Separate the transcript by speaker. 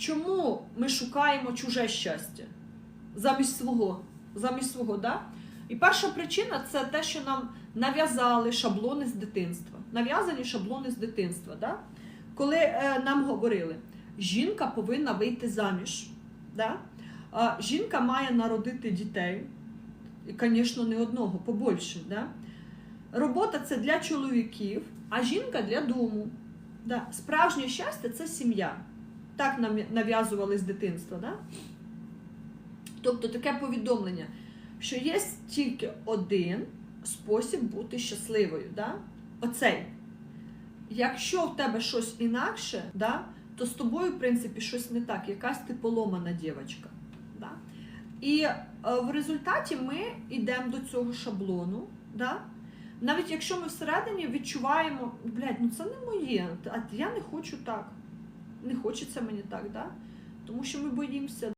Speaker 1: чому ми шукаємо чуже щастя замість свого? Замість свого, да? І перша причина це те, що нам нав'язали шаблони з дитинства. Нав'язані шаблони з дитинства. Да? Коли е, нам говорили, жінка повинна вийти заміж, да? а, жінка має народити дітей, і, звісно, не одного, побольше. Да? Робота це для чоловіків, а жінка для дому. Да? Справжнє щастя це сім'я. Так нам нав'язували з дитинства. Да? Тобто таке повідомлення, що є тільки один спосіб бути щасливою. Да? Оцей. Якщо в тебе щось інакше, да, то з тобою, в принципі, щось не так, якась ти поломана дівчинка. Да? І е, в результаті ми йдемо до цього шаблону. Да? Навіть якщо ми всередині відчуваємо, блядь, ну це не моє, а я не хочу так. Не хочеться мені так, да? тому що ми боїмося